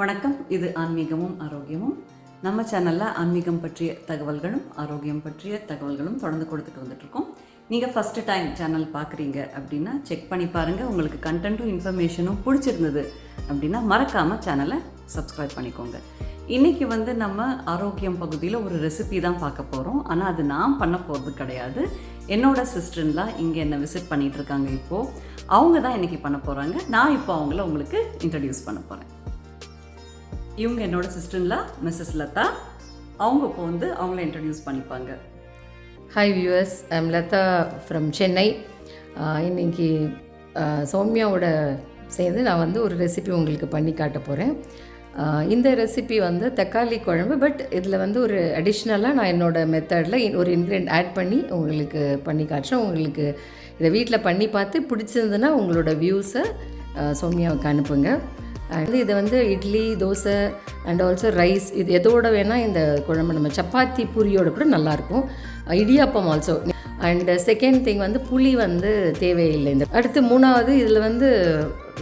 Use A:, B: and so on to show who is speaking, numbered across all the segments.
A: வணக்கம். இது ஆன்மீகமும் ஆரோக்கியமும். நம்ம சேனலில் ஆன்மீகம் பற்றிய தகவல்களும் ஆரோக்கியம் பற்றிய தகவல்களும் தொடர்ந்து கொடுத்துட்டு வந்துட்ருக்கோம் நீங்கள் ஃபஸ்ட்டு டைம் சேனல் பார்க்குறீங்க அப்படின்னா செக் பண்ணி பாருங்கள் உங்களுக்கு கண்டென்ட்டும் இன்ஃபர்மேஷனும் பிடிச்சிருந்தது அப்படின்னா மறக்காமல் சேனலை சப்ஸ்கிரைப் பண்ணிக்கோங்க. இன்றைக்கி வந்து நம்ம ஆரோக்கியம் பகுதியில் ஒரு ரெசிபி தான் பார்க்க போகிறோம் ஆனால் அது நான் பண்ண போகிறது கிடையாது. என்னோட சிஸ்டர்லாம் இங்கே என்னை விசிட் பண்ணிகிட்ருக்காங்க இருக்காங்க இப்போது அவங்க தான் இன்றைக்கி பண்ண போகிறாங்க நான் இப்போ அவங்கள உங்களுக்கு இன்ட்ரடியூஸ் பண்ண போகிறேன் இவங்க என்னோட சிஸ்டர்ல மிஸ்ஸஸ் லதா. அவங்க இப்போ வந்து அவங்கள இன்ட்ரடியூஸ் பண்ணிப்பாங்க.
B: Hi viewers I'm Latha from Chennai இன்னைக்கு சௌமியாவோட சேர்ந்து நான் வந்து ஒரு ரெசிபி உங்களுக்கு பண்ணி காட்ட போகிறேன் இந்த ரெசிபி வந்து தக்காளி குழம்பு பட் இதில் வந்து ஒரு அடிஷ்னலாக நான் என்னோடய மெத்தடில் ஒரு இன்க்ரீடியன்ட் ஆட் பண்ணி உங்களுக்கு பண்ணி காட்டுறேன். உங்களுக்கு இதை வீட்டில் பண்ணி பார்த்து பிடிச்சிருந்ததுன்னா உங்களோட வியூஸை சௌமியாவுக்கு அனுப்புங்க. அண்ட் இதை வந்து idli dosa and also rice இது எதோட வேணால் இந்த குழம்பு நம்ம சப்பாத்தி பூரியோட கூட நல்லாயிருக்கும் idiyappam also and second thing வந்து புளி வந்து தேவையில்லை. இந்த அடுத்து மூணாவது இதில் வந்து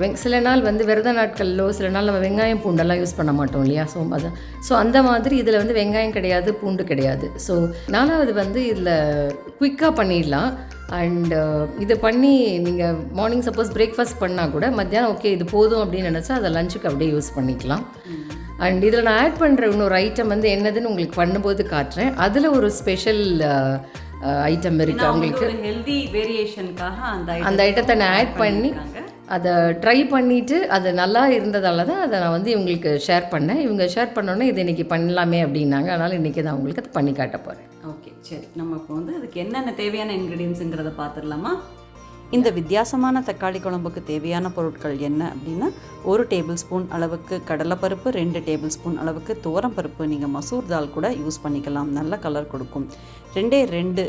B: வெங் சில நாள் வந்து விரத நாட்களிலோ சில நாள் நம்ம வெங்காயம் பூண்டெல்லாம் யூஸ் பண்ண மாட்டோம் இல்லையா? ஸோ அதான் ஸோ அந்த மாதிரி இதில் வந்து வெங்காயம் கிடையாது பூண்டு கிடையாது. ஸோ நாலாவது வந்து இதில் குயிக்காக பண்ணிடலாம். அண்ட் இதை பண்ணி நீங்கள் மார்னிங் சப்போஸ் பிரேக்ஃபாஸ்ட் பண்ணால் கூட மத்தியானம் ஓகே இது போதும் அப்படின்னு நினச்சா அதை லஞ்சுக்கு அப்படியே யூஸ் பண்ணிக்கலாம். அண்ட் இதில் நான் ஆட் பண்ணுற இன்னொரு ஐட்டம் வந்து என்னதுன்னு உங்களுக்கு பண்ணும்போது காட்டுறேன். அதில் ஒரு ஸ்பெஷல் ஐட்டம் இருக்குது உங்களுக்கு
A: ஒரு ஹெல்தி வேரியேஷனுக்காக அந்த
B: அந்த ஐட்டத்தை நான் ஆட் பண்ணி அதை ட்ரை பண்ணிவிட்டு அது நல்லா இருந்ததால தான் அதை நான் வந்து இவங்களுக்கு ஷேர் பண்ணேன். இவங்க ஷேர் பண்ணோன்னே இது இன்றைக்கி பண்ணலாமே அப்படின்னாங்க. அதனால் இன்றைக்கி நான் உங்களுக்கு அதை பண்ணி காட்ட போகிறேன்
A: சரி நம்ம இப்போ வந்து அதுக்கு என்னென்ன தேவையான இன்க்ரீடியன்ஸுங்கிறத பார்த்துடலாமா? இந்த வித்தியாசமான தக்காளி குழம்புக்கு தேவையான பொருட்கள் என்ன அப்படின்னா ஒரு டேபிள் ஸ்பூன் அளவுக்கு கடலைப்பருப்பு ரெண்டு டேபிள் ஸ்பூன் அளவுக்கு துவரம்பருப்பு நீங்கள் மசூர் தால் கூட யூஸ் பண்ணிக்கலாம். நல்ல கலர் கொடுக்கும். ரெண்டே ரெண்டு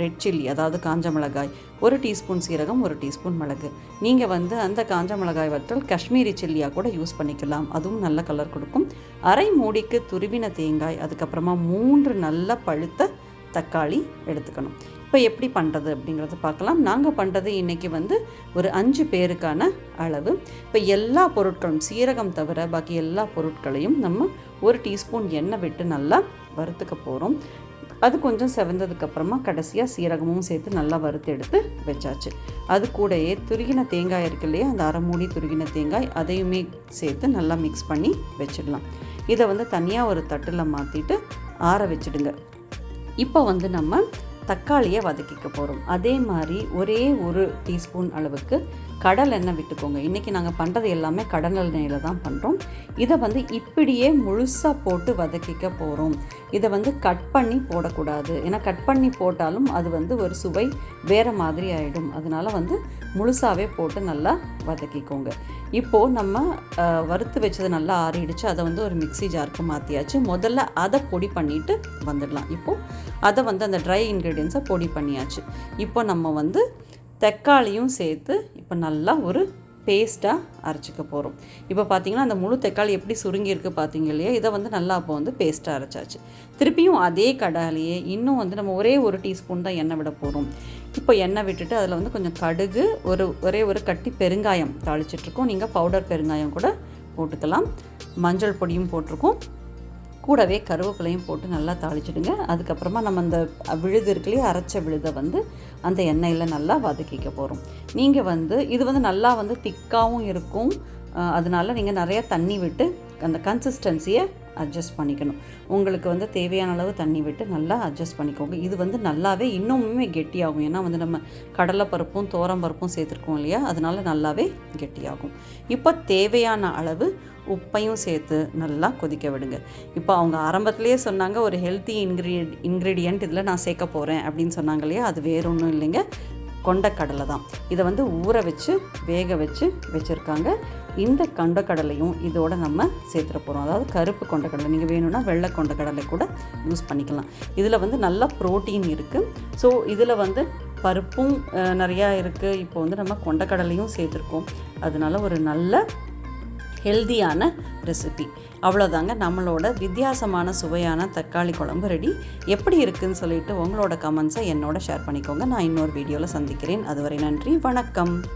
A: ரெட் சில்லி அதாவது காஞ்ச மிளகாய் ஒரு டீஸ்பூன் சீரகம் ஒரு டீஸ்பூன் மிளகு. நீங்கள் வந்து அந்த காஞ்ச மிளகாய் வற்றல் காஷ்மீரி சில்லியாக கூட யூஸ் பண்ணிக்கலாம். அதுவும் நல்ல கலர் கொடுக்கும். அரை மூடிக்கு துருவின தேங்காய் அதுக்கப்புறமா மூன்று நல்ல பழுத்த தக்காளி எடுத்துக்கணும். இப்போ எப்படி பண்ணுறது அப்படிங்கிறத பார்க்கலாம். நாங்கள் பண்ணுறது இன்றைக்கி வந்து ஒரு அஞ்சு பேருக்கான அளவு. இப்போ எல்லா பொருட்களும் சீரகம் தவிர பாக்கி எல்லா பொருட்களையும் நம்ம ஒரு டீஸ்பூன் எண்ணெய் விட்டு நல்லா வறுத்துக்க போகிறோம் அது கொஞ்சம் செவந்ததுக்கப்புறமா கடைசியாக சீரகமும் சேர்த்து நல்லா வறுத்து எடுத்து வச்சாச்சு. அது கூடயே துருகின தேங்காய் இருக்கு இல்லையா? அந்த அரை மூடி துருகின தேங்காய் அதையுமே சேர்த்து நல்லா மிக்ஸ் பண்ணி வச்சிடலாம் இதை வந்து தனியாக ஒரு தட்டில் மாற்றிட்டு ஆற வச்சிடுங்க. இப்போ வந்து நம்ம தக்காளியை வதக்கிக்க போகிறோம் அதே மாதிரி ஒரே ஒரு டீஸ்பூன் அளவுக்கு கடல் எண்ணெய் விட்டுக்கோங்க. இன்றைக்கி நாங்கள் பண்ணுறது எல்லாமே கடல் எண்ணெயில் தான் பண்ணுறோம் இதை வந்து இப்படியே முழுசாக போட்டு வதக்கிக்க போகிறோம் இதை வந்து கட் பண்ணி போடக்கூடாது. ஏன்னா கட் பண்ணி போட்டாலும் அது வந்து ஒரு சுவை வேறு மாதிரி ஆகிடும் அதனால் வந்து முழுசாகவே போட்டு நல்லா வதக்கிக்கோங்க. இப்போது நம்ம வறுத்து வச்சது நல்லா ஆறிடுச்சு. அதை வந்து ஒரு மிக்ஸி ஜாருக்கு மாற்றியாச்சு முதல்ல அதை பொடி பண்ணிவிட்டு வந்துடலாம். இப்போது அதை வந்து அந்த ட்ரை இன்க்ரீடியன்ஸை பொடி பண்ணியாச்சு. இப்போ நம்ம வந்து தக்காளியும் சேர்த்து இப்போ நல்லா ஒரு பேஸ்ட்டாக அரைச்சிக்க போகிறோம் இப்போ பார்த்தீங்கன்னா அந்த முழு தக்காளி எப்படி சுருங்கியிருக்கு பார்த்தீங்க இல்லையா? இதை வந்து நல்லா அப்போ வந்து பேஸ்ட்டாக அரைச்சாச்சு. திருப்பியும் அதே கடாலையே இன்னும் வந்து நம்ம ஒரே ஒரு டீஸ்பூன் தான் எண்ணெய் விட போகிறோம் இப்போ எண்ணெய் விட்டுட்டு அதில் வந்து கொஞ்சம் கடுகு ஒரு ஒரே ஒரு கட்டி பெருங்காயம் தாளிச்சிட்ருக்கோம். நீங்கள் பவுடர் பெருங்காயம் கூட போட்டுக்கலாம். மஞ்சள் பொடியும் போட்டிருக்கோம். கூடவே கருவேப்பிலையும் போட்டு நல்லா தாளிச்சிடுங்க. அதுக்கப்புறமா நம்ம அந்த விழுது இருக்குல்லையே அரைச்ச விழுதை வந்து அந்த எண்ணெயில் நல்லா வதக்கிக்க போகிறோம் நீங்கள் வந்து இது வந்து நல்லா வந்து திக்காகவும் இருக்கும். அதனால நீங்கள் நிறைய தண்ணி விட்டு அந்த கன்சிஸ்டன்சியை அட்ஜஸ்ட் பண்ணிக்கணும். உங்களுக்கு வந்து தேவையான அளவு தண்ணி விட்டு நல்லா அட்ஜஸ்ட் பண்ணிக்கோங்க. இது வந்து நல்லாவே இன்னுமே கெட்டியாகும். ஏன்னா வந்து நம்ம கடலைப்பருப்பும் பருப்பும் சேர்த்துருக்கோம் இல்லையா? அதனால நல்லாவே கெட்டியாகும். இப்போ தேவையான அளவு உப்பையும் சேர்த்து நல்லா கொதிக்க விடுங்க. இப்போ அவங்க ஆரம்பத்துலேயே சொன்னாங்க ஒரு ஹெல்த்தி இன்க்ரீ இன்க்ரீடியண்ட் இதில் நான் சேர்க்க போகிறேன் அப்படின்னு சொன்னாங்க இல்லையா? அது வேற ஒன்றும் இல்லைங்க. கொண்டக்கடலை தான் இதை வந்து ஊற வச்சு வேக வச்சு வச்சுருக்காங்க. இந்த கொண்டக்கடலையும் இதோட நம்ம சேர்த்துட போகிறோம் அதாவது கருப்பு கொண்டக்கடலை நீங்கள் வேணும்னா வெள்ளை கொண்டக்கடலை கூட யூஸ் பண்ணிக்கலாம். இதில் வந்து நல்லா ப்ரோட்டீன் இருக்குது ஸோ இதில் வந்து பருப்பும் நிறையா இருக்குது இப்போ வந்து நம்ம கொண்டக்கடலையும் சேர்த்துருக்கோம். அதனால ஒரு நல்ல ஹெல்தியான ரெசிபி. அவ்வளோதாங்க நம்மளோட வித்தியாசமான சுவையான தக்காளி குழம்பு ரெடி. எப்படி இருக்குன்னு சொல்லிட்டு உங்களோட கமெண்ட்ஸை என்னோட ஷேர் பண்ணிக்கோங்க. நான் இன்னொரு வீடியோவில் சந்திக்கிறேன். அதுவரை நன்றி. வணக்கம்.